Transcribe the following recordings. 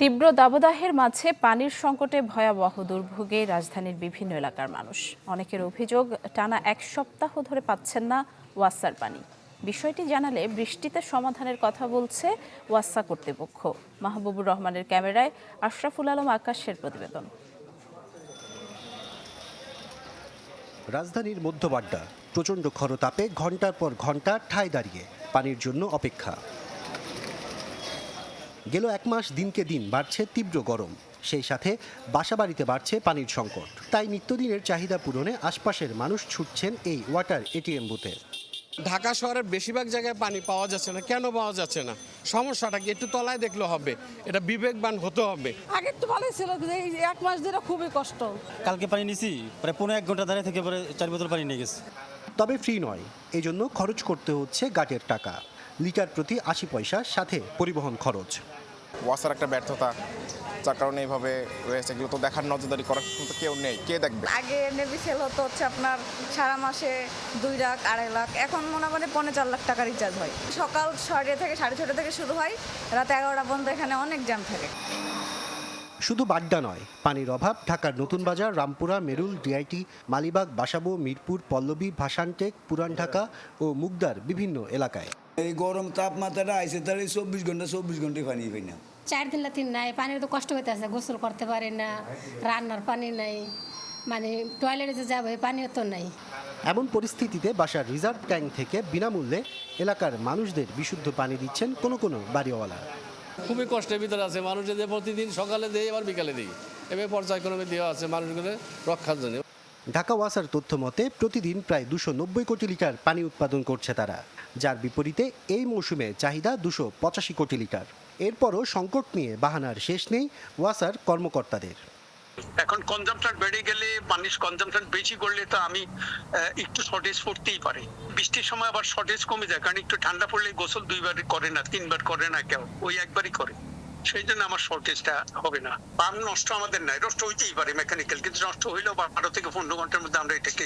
তীব্র দাবদাহের মাঝে পানির সংকটে ভয়াবহ দুর্ভোগে রাজধানীর বিভিন্ন এলাকার মানুষ। অনেকের অভিযোগ, টানা এক সপ্তাহ ধরে পাচ্ছেন না ওয়াসার পানি। বিষয়টি জানালে বৃষ্টিতে সমাধানের কথা বলছে ওয়াসা কর্তৃপক্ষ। মাহবুবুর রহমানের ক্যামেরায় আশরাফুল আলম আকাশের প্রতিবেদন। রাজধানীর মধ্যবাড্ডা, প্রচণ্ড খরতাপে ঘণ্টার পর ঘণ্টা ঠায় দাঁড়িয়ে পানির জন্য অপেক্ষা। গেল এক মাস দিনকে দিন বাড়ছে তীব্র গরম। সেই সাথে বাসাবাড়িতে বাড়ছে পানির সংকট। তাই নিত্যদিনের চাহিদা পূরণে আশপাশের মানুষ ছুটছেন এই ওয়াটার এটিএম বুথে। ঢাকা শহরের বেশিরভাগ জায়গায় পানি পাওয়া যাচ্ছে না। কেন পাওয়া যাচ্ছে না? সমস্যাটা কি? একটু তলায় দেখলে হবে। এটা বিবেকবান হতে হবে। আগে তো ভালোই ছিল এক মাস ধরে খুবই কষ্ট। কালকে পানি নিছি প্রায় পনেরো এক ঘণ্টা দাঁড়িয়ে থেকে পরে চার বোতল পানি নিয়ে গেছে। তবে ফ্রি নয়। এজন্য খরচ করতে হচ্ছে গাটের টাকা। লিটার প্রতি আশি পয়সা সাথে পরিবহন খরচ। ওয়াসার একটা ব্যর্থতা যার কারণে এইভাবে রয়েছে। এগুলো তো দেখার নজরদারি করার কিন্তু কেউ নেই। কে দেখবে? আগে নেভি সেল হতো হচ্ছে আপনার সারা মাসে দুই লাখ আড়াই লাখ। এখন মনে করেন পনেরো চার লাখ টাকা রিচার্জ হয়। সকাল ছয়টা থেকে সাড়ে ছটা থেকে শুরু হয়। রাত এগারোটা পর্যন্ত এখানে অনেক জ্যাম থাকে। শুধু বাড্ডা নয় পানির অভাব ঢাকার নতুন বাজার রামপুরা মেরুল ডিআইটি মালিবাগ বাসাবো মিরপুর পল্লবী ভাসানটেক পুরান ঢাকা ও মুগদার বিভিন্ন এলাকায়। এই গরম তাপমাত্রাটা আইসে তাহলে চব্বিশ ঘণ্টা চব্বিশ ঘন্টায় পানি পাই না। চার দিন তিন নাই পানির তো কষ্ট হইতেছে গোসল করতে পারি না রান্নার পানি নাই মানে টয়লেটে যে যাব পানিও তো নাই। এমন পরিস্থিতিতে বাসার রিজার্ভ ট্যাঙ্ক থেকে বিনামূল্যে এলাকার মানুষদের বিশুদ্ধ পানি দিচ্ছেন কোনো কোনো বাড়িওয়ালা। খুবই কষ্টের ভিতরে আছে মানুষ যে প্রতিদিন সকালে দেয় আবার বিকালে দিই। এভাবে পর্যায়ক্রমে দেওয়া আছে মানুষগুলো রক্ষার জন্য। ঢাকা ওয়াসার তথ্য মতে, প্রতিদিন প্রায় দুশো নব্বই কোটি লিটার পানি উৎপাদন করছে তারা। যার বিপরীতে এই মৌসুমে চাহিদা দুশো পঁচাশি কোটি লিটার। এরপরও সংকট নিয়ে বাহানার শেষ নেই ওয়াসার কর্মকর্তাদের। এখন কনজাম্পশন বেড়ে গেলে মানুষ কনজাম্পশন বেশি করলে তো আমি একটু শর্টেজ পড়তেই পারে। বৃষ্টির সময় আবার শর্টেজ কমে যায়, কারণ একটু ঠান্ডা পড়লে গোসল দুইবার করে না, তিনবার করে না কেউ, ওই একবারই করে। সেই জন্য আমার শর্টেজটা হবে না। পাম্প নষ্ট আমাদের নাই নষ্ট হইতেই পারে মেকানিক্যাল কিন্তু নষ্ট হইলেও বারো থেকে পনেরো ঘণ্টার মধ্যে আমরা এটাকে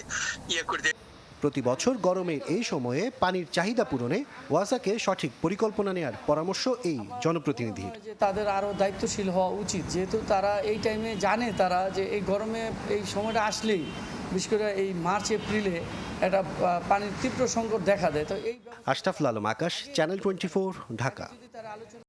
ইয়ে করে দিই প্রতি বছর গরমের এই সময়ে পানির চাহিদা পূরণে ওয়াসাকে সঠিক পরিকল্পনা নেওয়ার পরামর্শ এই জনপ্রতিনিধির। যে তাদের আরও দায়িত্বশীল হওয়া উচিত যেহেতু তারা এই টাইমে জানে তারা যে এই গরমে এই সময়টা আসলেই বিশেষ করে এই মার্চ এপ্রিলে একটা পানির তীব্র সংকট দেখা দেয়। তো এই আশরাফুল আলম আকাশ চ্যানেল টোয়েন্টি ঢাকা। আলোচনা